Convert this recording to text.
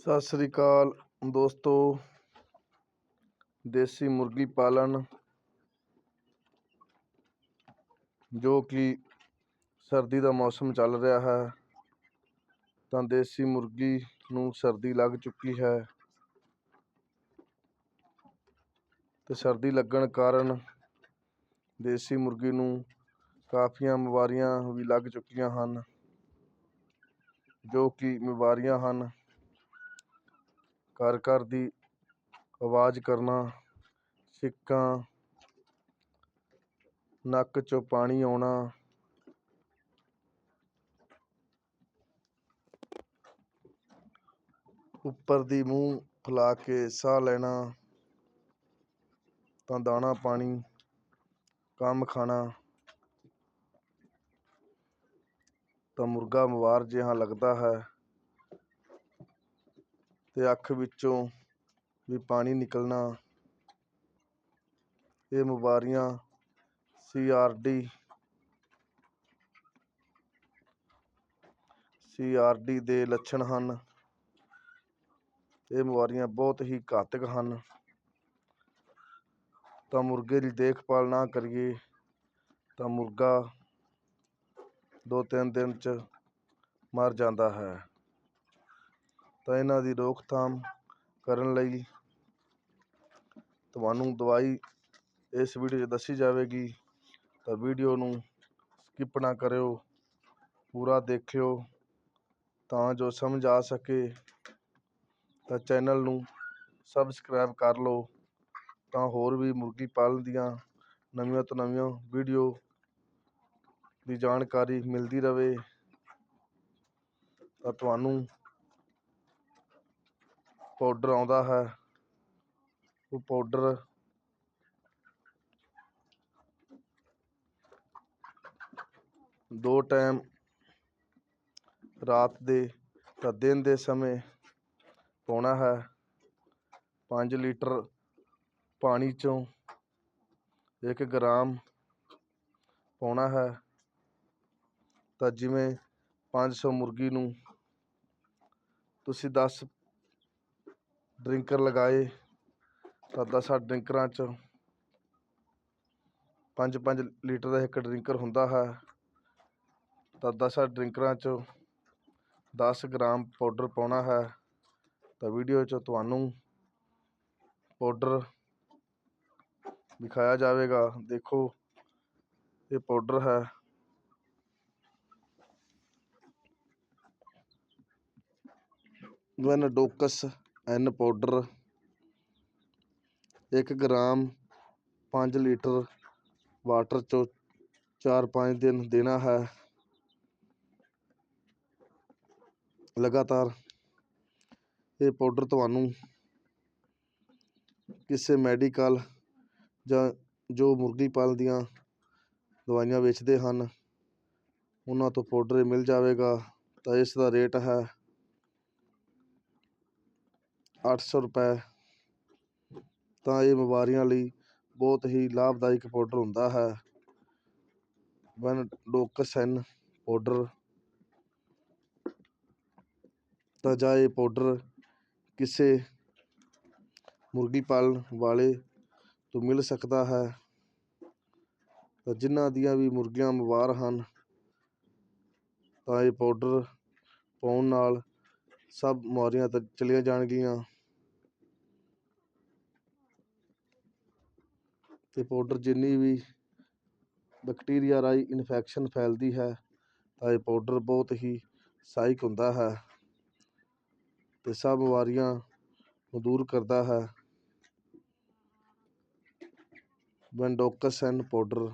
ਸਤਿ ਸ੍ਰੀ ਅਕਾਲ ਦੋਸਤੋ। ਦੇਸੀ ਮੁਰਗੀ ਪਾਲਣ, ਜੋ ਕਿ ਸਰਦੀ ਦਾ ਮੌਸਮ ਚੱਲ ਰਿਹਾ ਹੈ, ਤਾਂ ਦੇਸੀ ਮੁਰਗੀ ਨੂੰ ਸਰਦੀ ਲੱਗ ਚੁੱਕੀ ਹੈ। ਤੇ ਸਰਦੀ ਲੱਗਣ ਕਾਰਨ ਦੇਸੀ ਮੁਰਗੀ ਨੂੰ ਕਾਫੀਆਂ ਬਿਮਾਰੀਆਂ ਵੀ ਲੱਗ ਚੁੱਕੀਆਂ ਹਨ, ਜੋ ਕਿ ਬਿਮਾਰੀਆਂ ਹਨ। ਘਰ ਘਰ ਦੀ ਆਵਾਜ਼ ਕਰਨਾ ਛਿੱਕਾਂ ਨੱਕ 'ਚੋਂ ਪਾਣੀ ਆਉਣਾ। ਉੱਪਰ ਦੀ ਮੂੰਹ ਫੁਲਾ ਕੇ ਸਾਹ ਲੈਣਾ, ਤਾਂ ਦਾਣਾ ਪਾਣੀ, ਕੰਮ ਖਾਣਾ। ਤਾਂ ਮੁਰਗਾ ਬਿਮਾਰ ਜਿਹਾ ਲੱਗਦਾ ਹੈ। ਤੇ ਅੱਖ ਵਿੱਚੋਂ ਵੀ ਪਾਣੀ ਨਿਕਲਣਾ। ਇਹ ਬਿਮਾਰੀਆਂ C R D. C R D ਦੇ ਲੱਛਣ ਹਨ। ਇਹ ਬਿਮਾਰੀਆਂ ਬਹੁਤ ਹੀ ਘਾਤਕ ਹਨ। ਤਾਂ ਮੁਰਗੇ ਦੀ ਦੇਖਭਾਲ ਨਾ ਕਰੀਏ ਤਾਂ ਮੁਰਗਾ ਦੋ ਤਿੰਨ ਦਿਨ 'ਚ ਮਰ ਜਾਂਦਾ ਹੈ। ਤਾਂ ਇਹਨਾਂ ਦੀ ਰੋਕਥਾਮ ਕਰਨ ਲਈ ਤੁਹਾਨੂੰ ਦਵਾਈ ਇਸ ਵੀਡੀਓ 'ਚ ਦੱਸੀ ਜਾਵੇਗੀ। ਤਾਂ ਵੀਡੀਓ ਨੂੰ ਸਕਿਪ ਨਾ ਕਰਿਓ, ਪੂਰਾ ਦੇਖਿਓ, ਤਾਂ ਜੋ ਸਮਝ ਆ ਸਕੇ। ਤਾਂ ਚੈਨਲ ਨੂੰ ਸਬਸਕ੍ਰਾਈਬ ਕਰ ਲਓ, ਤਾਂ ਹੋਰ ਵੀ ਮੁਰਗੀ ਪਾਲਣ ਦੀਆਂ ਨਵੀਆਂ ਤੋਂ ਨਵੀਆਂ ਵੀਡੀਓ ਦੀ ਜਾਣਕਾਰੀ ਮਿਲਦੀ ਰਹੇ। ਤਾਂ ਤੁਹਾਨੂੰ ਪਾਊਡਰ ਆਉਂਦਾ ਹੈ। ਉਹ ਪਾਊਡਰ ਦੋ ਟਾਈਮ ਰਾਤ ਦੇ ਤਾਂ ਦਿਨ ਦੇ ਸਮੇਂ ਪਾਉਣਾ ਹੈ। 5 ਲੀਟਰ ਪਾਣੀ 'ਚੋਂ 1 ਗ੍ਰਾਮ ਪਾਉਣਾ ਹੈ। ਤਾਂ ਜਿਵੇਂ 500 ਮੁਰਗੀ ਨੂੰ ਤੁਸੀਂ 10 ਡਰਿੰਕਰ ਲਗਾਏ। ਤਾਂ 10 ਡਰਿੰਕਰਾਂ 'ਚ 5-5 ਲੀਟਰ ਦਾ ਇੱਕ ਡਰਿੰਕਰ ਹੁੰਦਾ ਹੈ। ਤਾਂ 10 ਡਰਿੰਕਰਾਂ 'ਚ 10 ਗ੍ਰਾਮ ਪਾਊਡਰ ਪਾਉਣਾ ਹੈ। ਤਾਂ ਵੀਡੀਓ 'ਚ ਤੁਹਾਨੂੰ ਪਾਊਡਰ ਦਿਖਾਇਆ ਜਾਵੇਗਾ। ਦੇਖੋ, ਇਹ ਪਾਊਡਰ ਹੈ। ਵੈਨਡੋਕਸ ਐਨ ਪਾਊਡਰ, ਇੱਕ ਗ੍ਰਾਮ ਪੰਜ ਲੀਟਰ ਵਾਟਰ 'ਚੋਂ 4-5 ਦਿਨ ਦੇਣਾ ਹੈ। ਲਗਾਤਾਰ ਇਹ ਪਾਊਡਰ ਤੁਹਾਨੂੰ ਕਿਸੇ ਮੈਡੀਕਲ ਜਾਂ ਜੋ ਮੁਰਗੀ ਪਾਲ ਦੀਆਂ ਦਵਾਈਆਂ ਵੇਚਦੇ ਹਨ, ਉਹਨਾਂ ਤੋਂ ਪਾਊਡਰ ਮਿਲ ਜਾਵੇਗਾ ਤਾਂ ਇਸ ਦਾ ਰੇਟ ਹੈ ਅੱਠ ਸੌ ਰੁਪਏ। ਤਾਂ ਇਹ ਬਿਮਾਰੀਆਂ ਲਈ ਬਹੁਤ ਹੀ ਲਾਭਦਾਇਕ ਪਾਊਡਰ ਹੁੰਦਾ ਹੈ। ਵੈਨਡੋਕਸੈਨ ਪਾਊਡਰ ਤਾਂ ਜਾਂ ਇਹ ਪਾਊਡਰ ਕਿਸੇ ਮੁਰਗੀ ਪਾਲਣ ਵਾਲੇ ਤੋਂ ਮਿਲ ਸਕਦਾ ਹੈ। ਤਾਂ ਜਿਨ੍ਹਾਂ ਦੀਆਂ ਵੀ ਮੁਰਗੀਆਂ ਬਿਮਾਰ ਹਨ, ਤਾਂ ਇਹ ਪਾਊਡਰ ਪਾਉਣ ਨਾਲ ਸਭ ਬਿਮਾਰੀਆਂ ਤ ਚਲੀਆਂ ਜਾਣਗੀਆਂ। ਅਤੇ ਪਾਊਡਰ ਜਿੰਨੀ ਵੀ ਬੈਕਟੀਰੀਆ ਰਾਹੀਂ ਇਨਫੈਕਸ਼ਨ ਫੈਲਦੀ ਹੈ, ਤਾਂ ਇਹ ਪਾਊਡਰ ਬਹੁਤ ਹੀ ਸਹਾਇਕ ਹੁੰਦਾ ਹੈ ਅਤੇ ਸਭ ਬਿਮਾਰੀਆਂ ਨੂੰ ਦੂਰ ਕਰਦਾ ਹੈ। ਵੈਂਡੋਕਸਨ ਪਾਊਡਰ